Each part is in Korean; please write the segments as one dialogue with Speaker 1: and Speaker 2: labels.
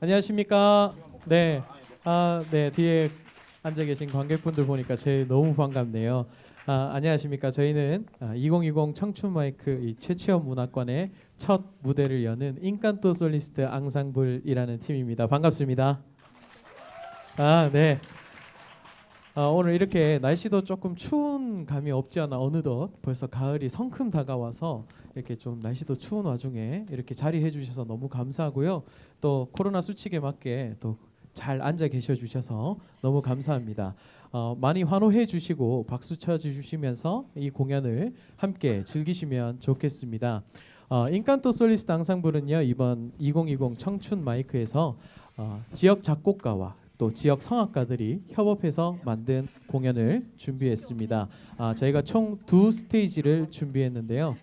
Speaker 1: 안녕하십니까? 네. 아, 네. 뒤에 앉아 계신 관객분들 보니까 제 너무 반갑네요. 아, 안녕하십니까? 저희는 아, 2020 청춘 마이크 이 최치업 문화관의 첫 무대를 여는 인칸토 솔리스트 앙상블이라는 팀입니다. 반갑습니다. 아, 네. 아, 오늘 이렇게 날씨도 조금 추운 감이 없지 않아 어느덧 벌써 가을이 성큼 다가와서 이렇게 좀 날씨도 추운 와중에 이렇게 자리해 주셔서 너무 감사하고요. 또 코로나 수칙에 맞게 또 잘 앉아 계셔 주셔서 너무 감사합니다. 어, 많이 환호해 주시고 박수 쳐 주시면서 이 공연을 함께 즐기시면 좋겠습니다. 어, 인칸토 솔리스트 앙상블은요 이번 2020 청춘 마이크에서 어, 지역 작곡가와 또 지역 성악가들이 협업해서 만든 공연을 준비했습니다. 아, 저희가 총 두 스테이지를 준비했는데요.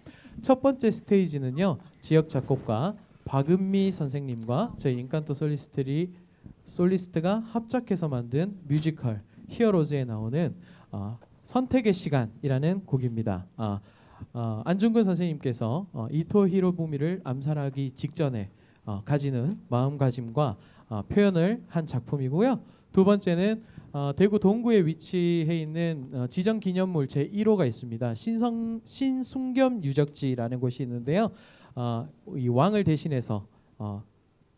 Speaker 1: 첫 번째 스테이지는요 지역 작곡가 박은미 선생님과 저희 인칸토 솔리스트리 솔리스트가 합작해서 만든 뮤지컬 히어로즈에 나오는 어, 선택의 시간이라는 곡입니다. 아, 어, 안중근 선생님께서 어, 이토 히로부미를 암살하기 직전에 어, 가지는 마음가짐과 어, 표현을 한 작품이고요. 두 번째는 어, 대구 동구에 위치해 있는 어, 지정 기념물 제 1호가 있습니다. 신성 신숭겸 유적지라는 곳이 있는데요. 어, 이 왕을 대신해서 어,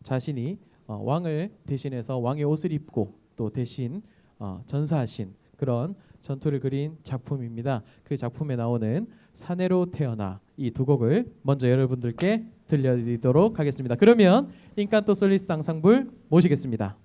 Speaker 1: 자신이 어, 왕을 대신해서 왕의 옷을 입고 또 대신 어, 전사하신 그런 전투를 그린 작품입니다. 그 작품에 나오는 사내로 태어나 이 두 곡을 먼저 여러분들께 들려드리도록 하겠습니다. 그러면 인칸토 솔리스트 앙상블 모시겠습니다.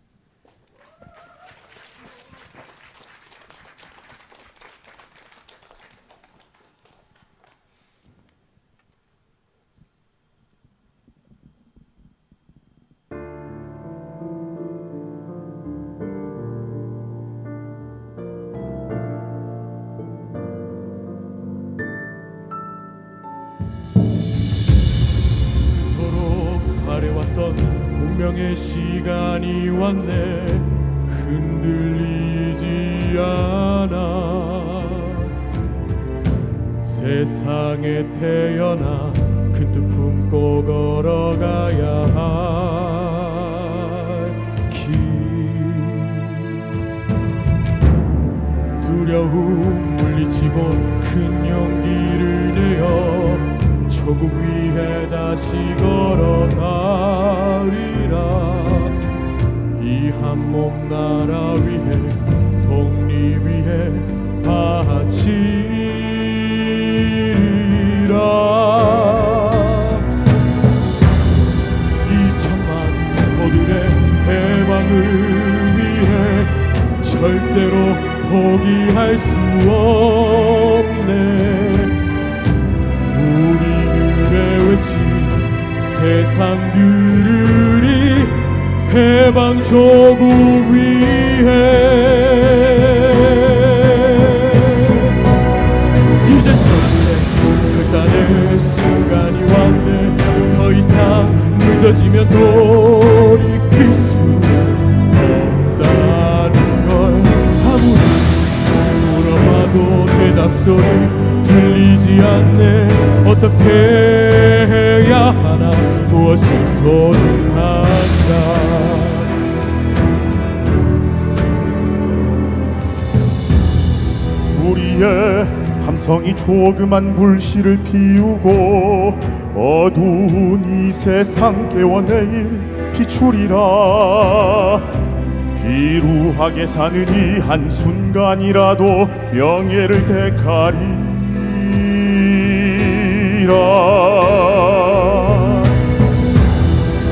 Speaker 2: 왔던 운명의 시간이 왔네. 흔들리지 않아. 세상에 태어나 큰 뜻 품고 걸어가야 할길. 두려움 물리치고 큰 용기를 내어 조국 위에 다시 걸어가리라. 이 한몸 나라 위해 독립 위해 바치 이상 늦어지면 돌이킬 수 없다는 걸 아무리 물어봐도 대답 소리 들리지 않네. 어떻게 해야 하나? 무엇이 소중한가?
Speaker 3: 우리의 함성이 조그만 불씨를 피우고 어두운 이 세상 깨워내일 비추리라. 비루하게 사는 이 한순간이라도 명예를 택하리라.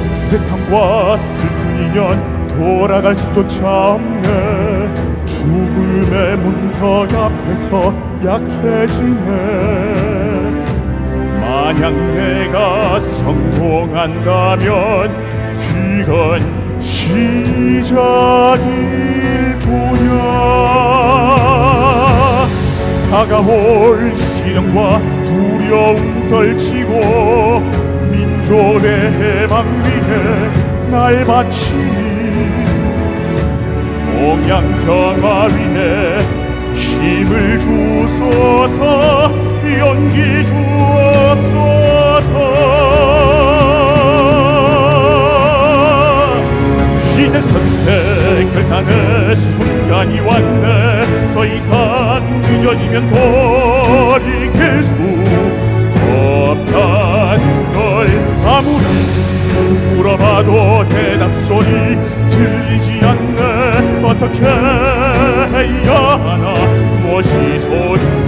Speaker 3: 세상과 슬픈 인연 돌아갈 수조차 없네. 죽음의 문턱 앞에서 약해지네 만약 내가 성공한다면 그건 시작일 뿐이야. 다가올 시련과 두려움 떨치고 민족의 해방 위해 날 바치리. 동양 평화 위해 힘을 주 주옵소서 용기 주옵소서. 이제 선택 결단의 순간이 왔네. 더 이상 늦어지면 돌이킬 수 없다는 걸 아무리 물어봐도 대답 소리 들리지 않네. 어떻게 해야 하나? 무엇이 소중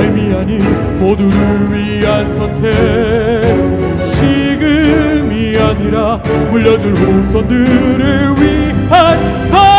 Speaker 2: 삶이 아닌 모두를 위한 선택. 지금이 아니라 물려줄 후손들을 위한 선택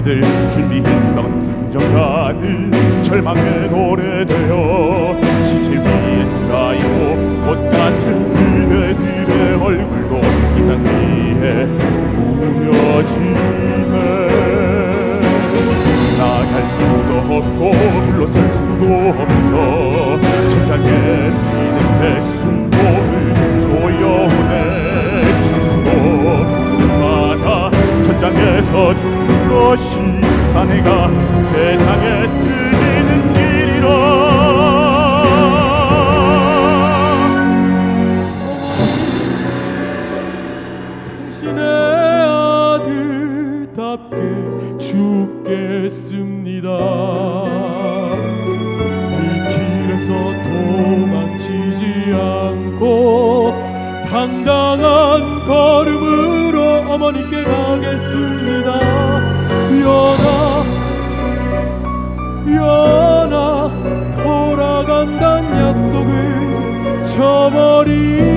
Speaker 3: 시체들 준비
Speaker 2: 아들답게 죽겠습니다. 이 길에서 도망치지 않고 당당한 걸음으로 어머니께 가겠습니다. 연아 연아 돌아간단 약속을 저버리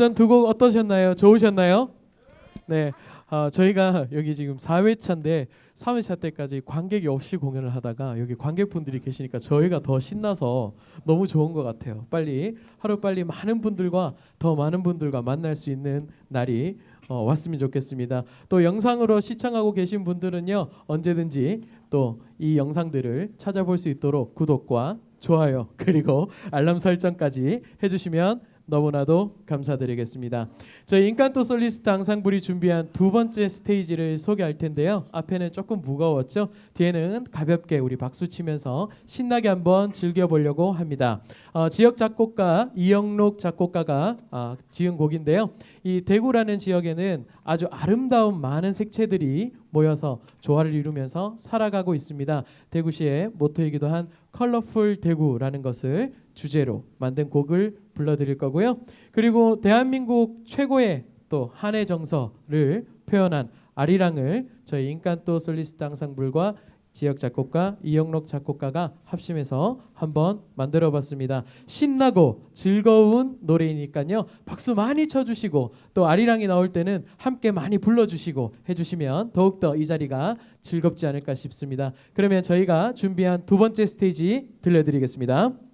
Speaker 2: 어,
Speaker 1: 앞선 두곡 어떠셨나요? 좋으셨나요? 네, 어, 저희가 여기 지금 4회차인데 3회차 때까지 관객이 없이 공연을 하다가 여기 관객분들이 계시니까 저희가 더 신나서 너무 좋은 것 같아요. 빨리 하루 빨리 많은 분들과 더 많은 분들과 만날 수 있는 날이 어, 왔으면 좋겠습니다. 또 영상으로 시청하고 계신 분들은요 언제든지 또 이 영상들을 찾아볼 수 있도록 구독과 좋아요 그리고 알람 설정까지 해주시면 너무나도 감사드리겠습니다. 저희 인칸토 솔리스트 앙상블이 준비한 두 번째 스테이지를 소개할 텐데요. 앞에는 조금 무거웠죠. 뒤에는 가볍게 우리 박수 치면서 신나게 한번 즐겨보려고 합니다. 어, 지역 작곡가 이영록 작곡가가 아, 지은 곡인데요. 이 대구라는 지역에는 아주 아름다운 많은 색채들이 모여서 조화를 이루면서 살아가고 있습니다. 대구시의 모토이기도 한 컬러풀 대구라는 것을 주제로 만든 곡을 불러드릴 거고요. 그리고 대한민국 최고의 또 한해 정서를 표현한 아리랑을 저희 인칸토 솔리스트 앙상블과 지역 작곡가 이영록 작곡가가 합심해서 한번 만들어봤습니다. 신나고 즐거운 노래이니까요. 박수 많이 쳐주시고 또 아리랑이 나올 때는 함께 많이 불러주시고 해주시면 더욱더 이 자리가 즐겁지 않을까 싶습니다. 그러면 저희가 준비한 두 번째 스테이지 들려드리겠습니다.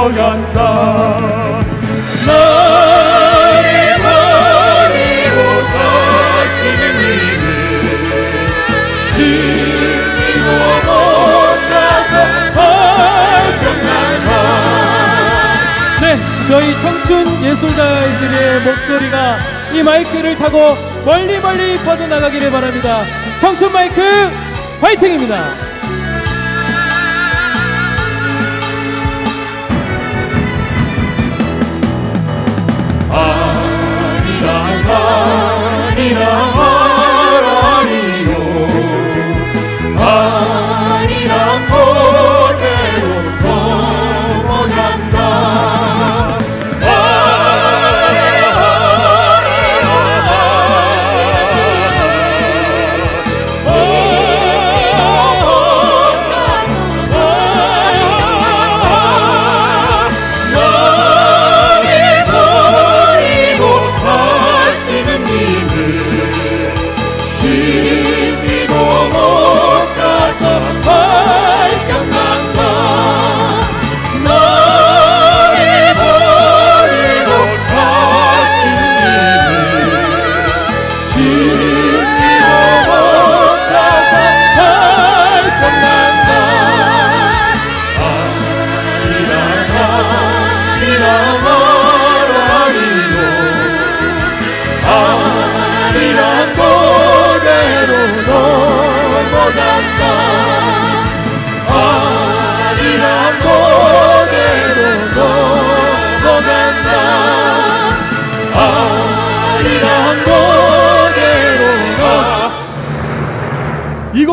Speaker 3: 넘어간다 나를 버리고 가시는 님을 신이고 못 가서 발병난다
Speaker 1: 네, 저희 청춘 예술가들의 목소리가 이 마이크를 타고 멀리 멀리 퍼져나가기를 바랍니다. 청춘 마이크 화이팅입니다.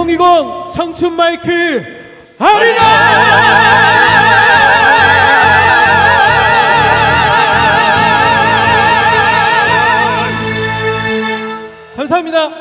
Speaker 3: 2020 청춘 마이크 아리나! 감사합니다.